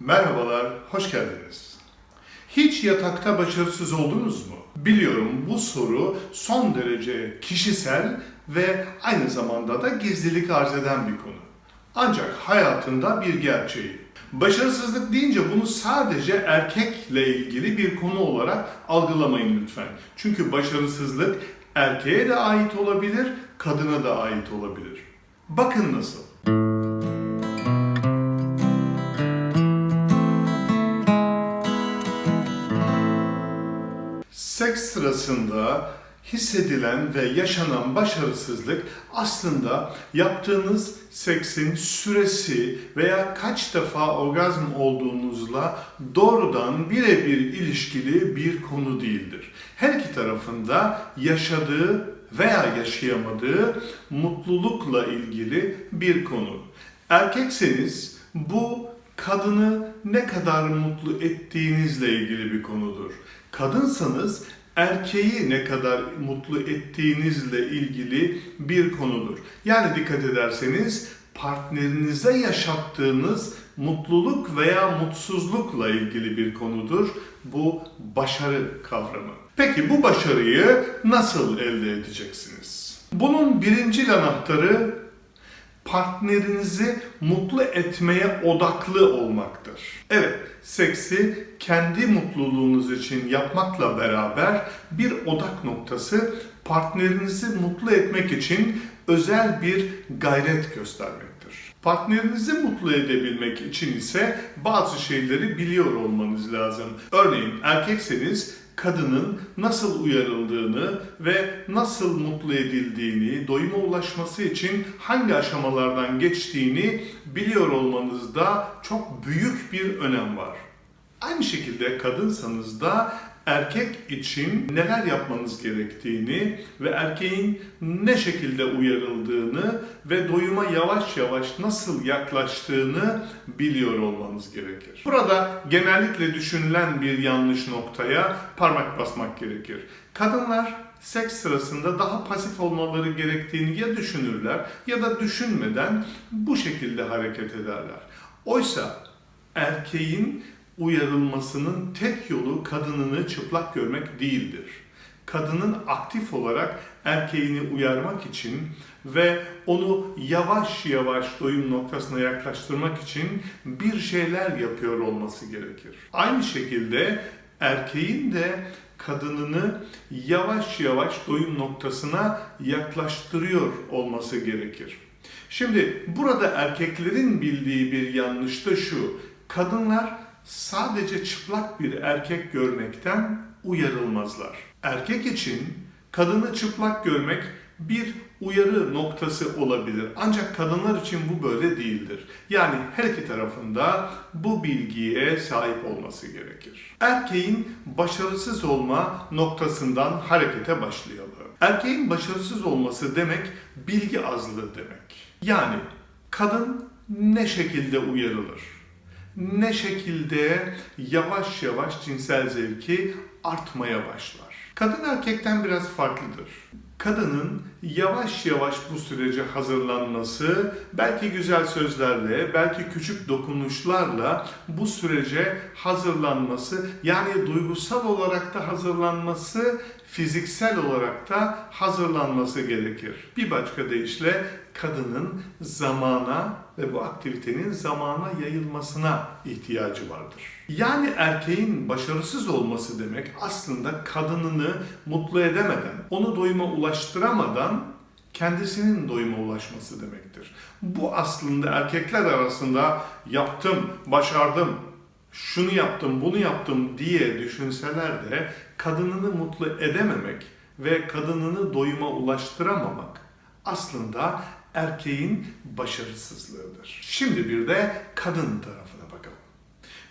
Merhabalar, hoş geldiniz. Hiç yatakta başarısız oldunuz mu? Biliyorum bu soru son derece kişisel ve aynı zamanda da gizlilik arz eden bir konu. Ancak hayatında bir gerçeği. Başarısızlık deyince bunu sadece erkekle ilgili bir konu olarak algılamayın lütfen. Çünkü başarısızlık erkeğe de ait olabilir, kadına da ait olabilir. Bakın nasıl. Sırasında hissedilen ve yaşanan başarısızlık aslında yaptığınız seksin süresi veya kaç defa orgazm olduğunuzla doğrudan birebir ilişkili bir konu değildir. Her iki tarafında yaşadığı veya yaşayamadığı mutlulukla ilgili bir konu. Erkekseniz bu kadını ne kadar mutlu ettiğinizle ilgili bir konudur. Kadınsanız erkeği ne kadar mutlu ettiğinizle ilgili bir konudur. Yani dikkat ederseniz partnerinize yaşattığınız mutluluk veya mutsuzlukla ilgili bir konudur bu başarı kavramı. Peki bu başarıyı nasıl elde edeceksiniz? Bunun birinci anahtarı partnerinizi mutlu etmeye odaklı olmaktır. Evet, seksi kendi mutluluğunuz için yapmakla beraber bir odak noktası partnerinizi mutlu etmek için özel bir gayret göstermektir. Partnerinizi mutlu edebilmek için ise bazı şeyleri biliyor olmanız lazım. Örneğin erkekseniz kadının nasıl uyarıldığını ve nasıl mutlu edildiğini, doyuma ulaşması için hangi aşamalardan geçtiğini biliyor olmanızda çok büyük bir önem var. Aynı şekilde kadınsanız da erkek için neler yapmanız gerektiğini ve erkeğin ne şekilde uyarıldığını ve doyuma yavaş yavaş nasıl yaklaştığını biliyor olmanız gerekir. Burada genellikle düşünülen bir yanlış noktaya parmak basmak gerekir. Kadınlar seks sırasında daha pasif olmaları gerektiğini ya düşünürler ya da düşünmeden bu şekilde hareket ederler. Oysa erkeğin uyarılmasının tek yolu kadınını çıplak görmek değildir. Kadının aktif olarak erkeğini uyarmak için ve onu yavaş yavaş doyum noktasına yaklaştırmak için bir şeyler yapıyor olması gerekir. Aynı şekilde erkeğin de kadınını yavaş yavaş doyum noktasına yaklaştırıyor olması gerekir. Şimdi burada erkeklerin bildiği bir yanlış da şu. Kadınlar sadece çıplak bir erkek görmekten uyarılmazlar. Erkek için kadını çıplak görmek bir uyarı noktası olabilir. Ancak kadınlar için bu böyle değildir. Yani her iki tarafında bu bilgiye sahip olması gerekir. Erkeğin başarısız olma noktasından harekete başlayalım. Erkeğin başarısız olması demek bilgi azlığı demek. Yani kadın ne şekilde uyarılır? Ne şekilde yavaş yavaş cinsel zevki artmaya başlar. Kadın erkekten biraz farklıdır. Kadının yavaş yavaş bu sürece hazırlanması, belki güzel sözlerle, belki küçük dokunuşlarla bu sürece hazırlanması, yani duygusal olarak da hazırlanması, fiziksel olarak da hazırlanması gerekir. Bir başka deyişle kadının zamana ve bu aktivitenin zamana yayılmasına ihtiyacı vardır. Yani erkeğin başarısız olması demek aslında kadınını mutlu edemeden, onu doyuma ulaştıramadan kendisinin doyuma ulaşması demektir. Bu aslında erkekler arasında yaptım, başardım, şunu yaptım, bunu yaptım diye düşünseler de kadınını mutlu edememek ve kadınını doyuma ulaştıramamak aslında erkeğin başarısızlığıdır. Şimdi bir de kadın tarafına bakalım.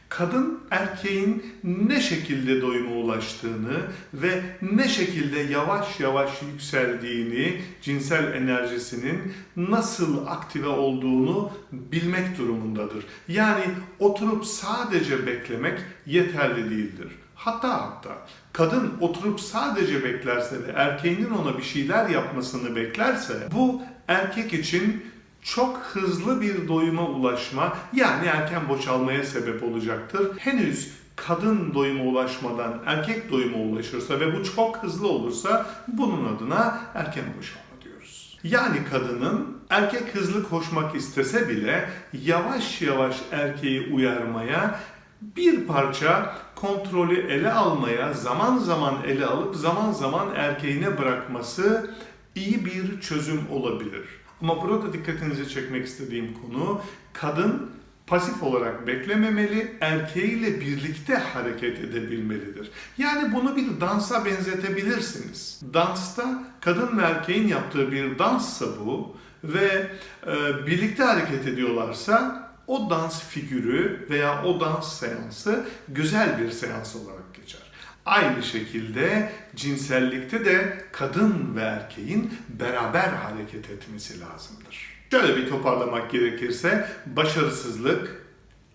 Kadın erkeğin ne şekilde doyuma ulaştığını ve ne şekilde yavaş yavaş yükseldiğini, cinsel enerjisinin nasıl aktive olduğunu bilmek durumundadır. Yani oturup sadece beklemek yeterli değildir. Hatta hatta kadın oturup sadece beklerse ve erkeğinin ona bir şeyler yapmasını beklerse bu erkek için çok hızlı bir doyuma ulaşma yani erken boşalmaya sebep olacaktır. Henüz kadın doyuma ulaşmadan erkek doyuma ulaşırsa ve bu çok hızlı olursa bunun adına erken boşalma diyoruz. Yani kadının erkek hızlı koşmak istese bile yavaş yavaş erkeği uyarmaya bir parça kontrolü ele almaya, zaman zaman ele alıp zaman zaman erkeğine bırakması iyi bir çözüm olabilir. Ama burada dikkatinizi çekmek istediğim konu kadın pasif olarak beklememeli, erkeğiyle birlikte hareket edebilmelidir. Yani bunu bir dansa benzetebilirsiniz. Dansta kadın ve erkeğin yaptığı bir danssa bu ve e, birlikte hareket ediyorlarsa o dans figürü veya o dans seansı güzel bir seans olarak geçer. Aynı şekilde cinsellikte de kadın ve erkeğin beraber hareket etmesi lazımdır. Şöyle bir toparlamak gerekirse başarısızlık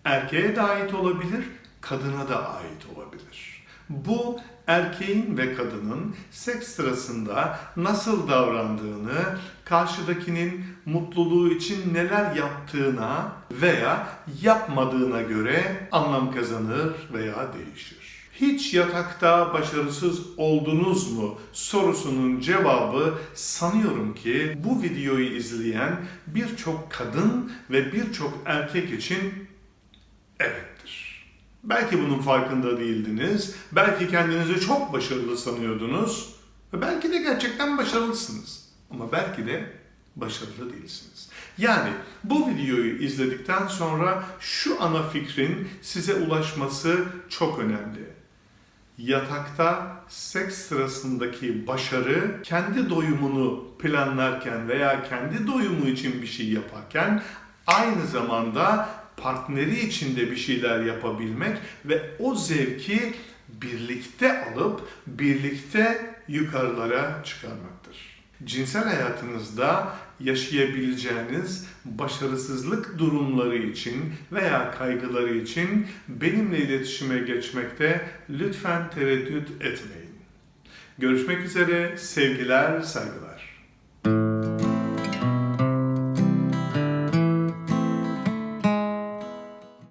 erkeğe de ait olabilir, kadına da ait olabilir. Bu erkeğin ve kadının seks sırasında nasıl davrandığını, karşıdakinin mutluluğu için neler yaptığına veya yapmadığına göre anlam kazanır veya değişir. Hiç yatakta başarısız oldunuz mu sorusunun cevabı sanıyorum ki bu videoyu izleyen birçok kadın ve birçok erkek için evettir. Belki bunun farkında değildiniz, belki kendinizi çok başarılı sanıyordunuz ve belki de gerçekten başarılısınız. Ama belki de başarılı değilsiniz. Yani bu videoyu izledikten sonra şu ana fikrin size ulaşması çok önemli. Yatakta seks sırasındaki başarı kendi doyumunu planlarken veya kendi doyumu için bir şey yaparken aynı zamanda partneri için de bir şeyler yapabilmek ve o zevki birlikte alıp birlikte yukarılara çıkarmaktır. Cinsel hayatınızda yaşayabileceğiniz başarısızlık durumları için veya kaygıları için benimle iletişime geçmekte lütfen tereddüt etmeyin. Görüşmek üzere, sevgiler, saygılar.